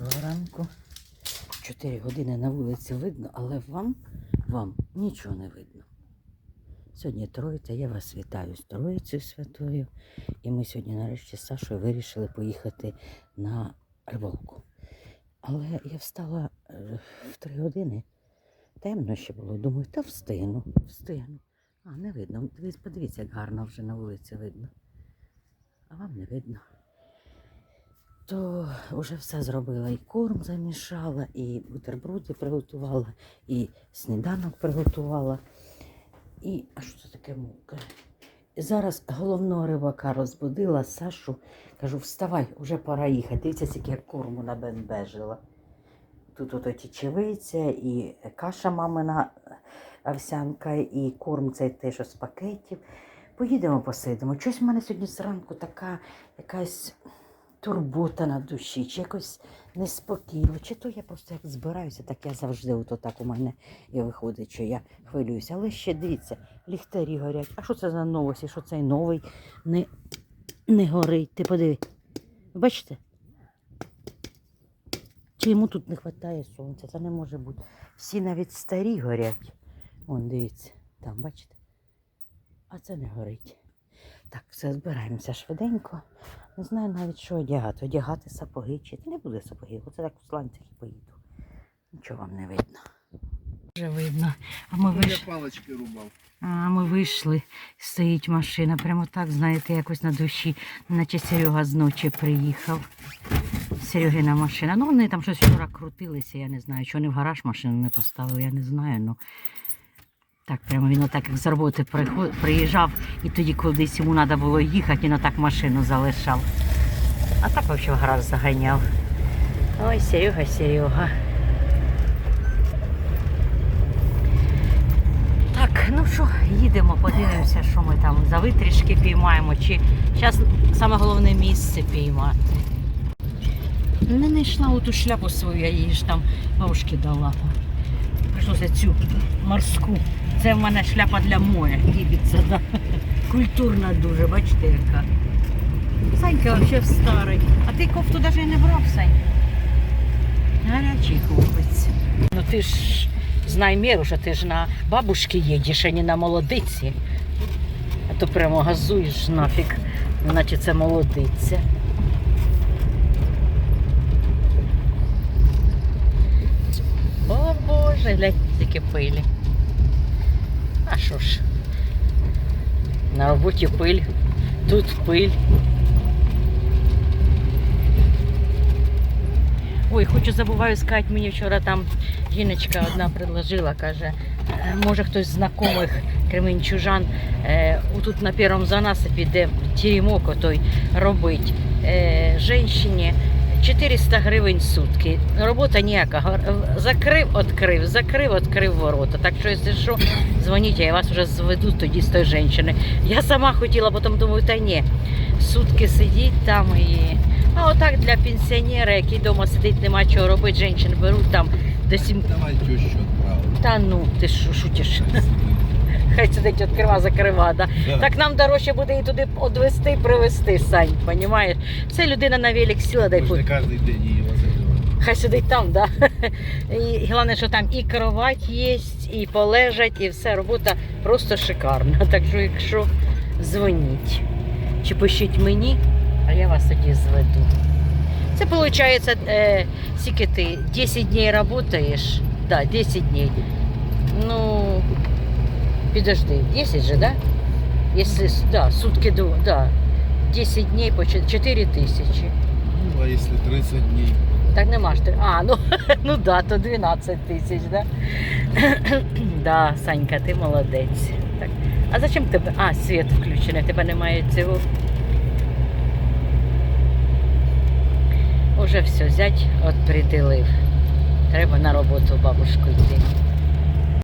Доброго ранку. Чотири години на вулиці видно, але вам, вам нічого не видно. Сьогодні Троїця, я вас вітаю з Троїцею Святою. І ми сьогодні нарешті з Сашою вирішили поїхати на рибалку. Але я встала е, в три години. Темно ще було. Думаю, та встигну, встигну. А, не видно. Подивіться, як гарно вже на вулиці видно. А вам не видно. То вже все зробила. І корм замішала, і бутерброди приготувала, і сніданок приготувала. І а що це таке мука? Зараз головного рибака розбудила Сашу. Кажу, вставай, вже пора їхати. Дивіться, скільки я корму набенбежила. Тут ото тічевиця, і каша мамина овсянка, і корм цей теж з пакетів. Поїдемо посидимо. Щось в мене сьогодні зранку така якась турбота на душі, чи якось неспокійно. Чи то я просто як збираюся, так я завжди ото так у мене і виходить, що я хвилююся. Але ще дивіться, ліхтарі горять. А що це за новості? Що цей новий не, не горить? Ти подиви. Бачите? Чи йому тут не вистачає сонця? Це не може бути. Всі навіть старі горять. Вон, дивіться, там, бачите? А це не горить. Так, все, збираємося швиденько. Не знаю навіть, що одягати. Одягати сапоги чи не буде сапогів. Оце так у сланцях і поїду. Нічого вам не видно. Вже видно. А ми, Ну, Я виш... палочки рубав. а ми вийшли, стоїть машина. Прямо так, знаєте, якось на душі, наче Серега з ночі приїхав. Серегина машина. Ну, вони там щось вчора крутилися, я не знаю. Чого не в гараж машину не поставив, я не знаю. Ну, так, прямо він отак як з роботи приїжджав і тоді кудись йому треба було їхати, він отак машину залишав. А так взагалі гараж заганяв. Ой, Серега, Серега. Так, ну що, їдемо, подивимося, що ми там за витрішки піймаємо, чи зараз саме головне місце піймати. Не знайшла оту шляпу свою, я її ж там бабушки дала. Прийшлося цю морську. Це в мене шляпа для моря, Ібіца, да. Культурна дуже, бачите, яка. Санька взагалі старий. А ти кофту навіть не брав, Сань? Гарячий хлопець. Ну ти ж знай міру, що ти ж на бабушки їдеш, а не на молодиці. А то прямо газуєш нафіг, наче це молодиця. О Боже, глянь, які пилі. А що ж? На роботі пиль, тут пиль. Ой, хочу забуваю сказати, мені вчора там жіночка одна предложила, каже, «Е, може хтось з знайомих кременчужан е, тут на першому занасипі, де теремок той робить е, жінщині 400 гривень сутки. Робота ніяка. Закрив, відкрив, закрив, відкрив ворота. Так що, якщо що, дзвоніть, я вас вже зведу тоді з тої жінки. Я сама хотіла, потім думаю, та ні, сутки сидіть там і. А отак для пенсіонера, який вдома сидить, нема чого робити, жінчин беруть там до сім. Давай тещу відправити. Та ну, ти що шутиш? Хай сидить, відкрива, закрива. Да. Так нам дорожче буде і туди одвести, привезти, Сань, понімаєш? Це людина на велик сіла, дай Можна пу- кожен день її возити. Хай сидить там, да. І головне, що там і кровать є, і полежать, і все, робота просто шикарна. Так що, якщо дзвоніть чи пишіть мені, а я вас тоді зведу. Це виходить, е, скільки ти 10 днів працюєш? Да, 10 днів. Ну, підожди, 10 же, да? Если, да, сутки, до- да, 10 дней по 4 тисячі. Ну, а якщо 30 днів? Так нема ж ти. А, ну, ну да, то 12 тисяч, да? да, Санька, ти молодець. Так. А зачем тебе? А, світ включений, тебе немає цього. Уже все, зять от приділив. Треба на роботу бабушку йти.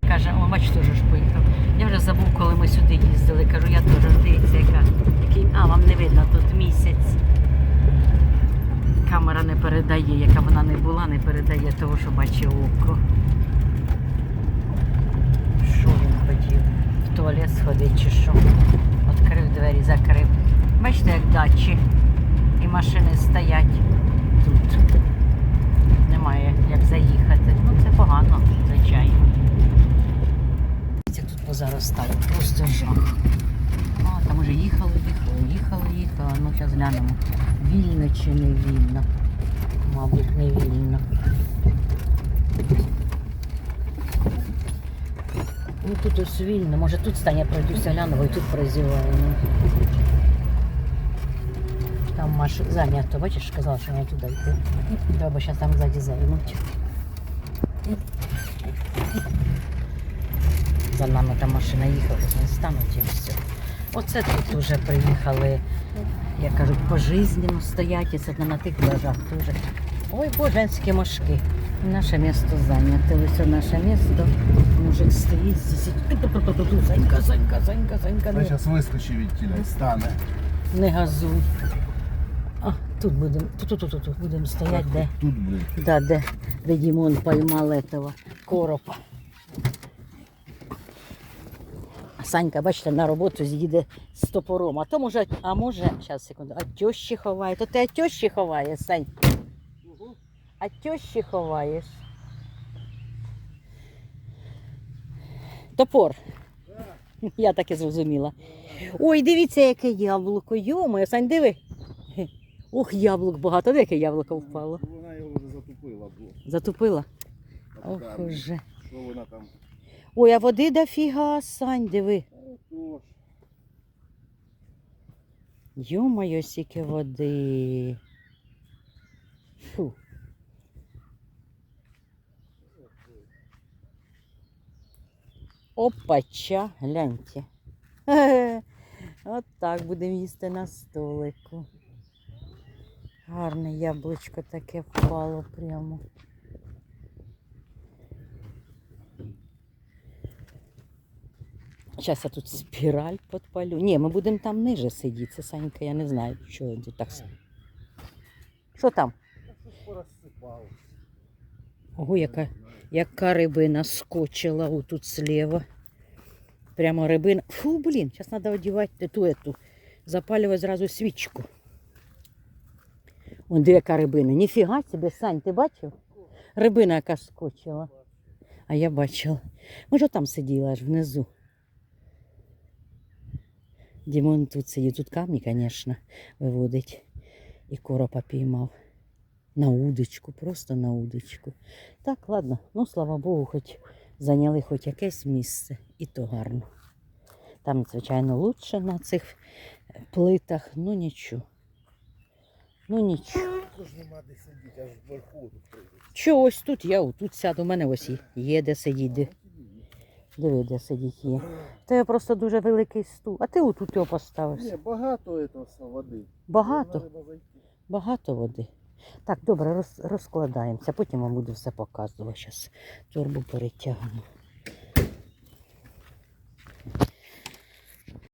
Каже, о, бач, теж ж поїхав. Я вже забув, коли ми сюди їздили. Кажу, я тут дивіться, яка такий, а вам не видно тут місяць. Камера не передає, яка вона не була, не передає того, що бачив око. Що він хотів? В туалет сходить чи що. Відкрив двері, закрив. Бачите, як дачі і машини стоять тут. Немає як заїхати. Ну це погано, звичайно позаростало, просто жах. А, там уже їхали, їхали, їхали, їхали. Ну, зараз глянемо. Вільно чи не вільно? Мабуть, не вільно. Ну тут ось вільно. Може тут стане пройдуся гляну, і тут прозіваємо. Там Маш зайнято, бачиш, сказала, що не туди йти. Треба зараз там ззаді займуть. За нами там машина їхала, не стануть і все. Оце тут вже приїхали, як кажуть, пожизненно стоять, і це на тих пляжах теж. Ой, боженські мошки. Наше місто зайняте. Ось наше місто. Мужик стоїть здесь. Санька, Санька, Санька. Та Не, зараз вискочив від тіля, стане. не газуй. А, тут будемо, тут, тут, тут, тут будемо стояти, де? Тут, блин. Да, де, де Дімон поймал этого коропа. А Санька, бачите, на роботу з'їде з топором. А то може, а може, зараз секунду, а тещі ховає. То ти а тещі ховаєш, Сань? А тещі ховаєш. Топор. Я так і зрозуміла. Ой, дивіться, яке яблуко. Йомо, Сань, диви. Ох, яблук багато. Де яке яблуко впало? Вона його вже затупила. Затупила? Ох уже. Що вона там? Ой, а води дофіга, Сань, диви. Йо-моє, скільки води. Фу. Опача, гляньте. От так будемо їсти на столику. Гарне яблучко таке впало прямо. Зараз я тут спіраль підпалю. Ні, ми будемо там ниже сидіти. Санька, я не знаю, що тут так. Що там? Ого, яка, яка рибина скочила отут слева. Прямо рибина. Фу, блін, зараз треба одягати ту ету. Запалювати зразу свічку. Вон де яка рибина. Ніфіга собі, Сань, ти бачив? Рибина, яка скочила. А я бачила. Може там сиділа аж внизу. Дімон тут сидить, тут камні, звісно, виводить. І коропа піймав. На удочку, просто на удочку. Так, ладно, ну слава Богу, хоч зайняли хоч якесь місце, і то гарно. Там, звичайно, лучше на цих е, плитах, ну нічого. Ну нічого. Вверху тут я тут сяду, у мене ось є де сидіти. Диви, де сидіть є. Це просто дуже великий стул. А ти отут його поставився. Ні, багато цього води. Багато, багато води. Так, добре, роз, розкладаємося, потім вам буду все показувати. Зараз торбу перетягну.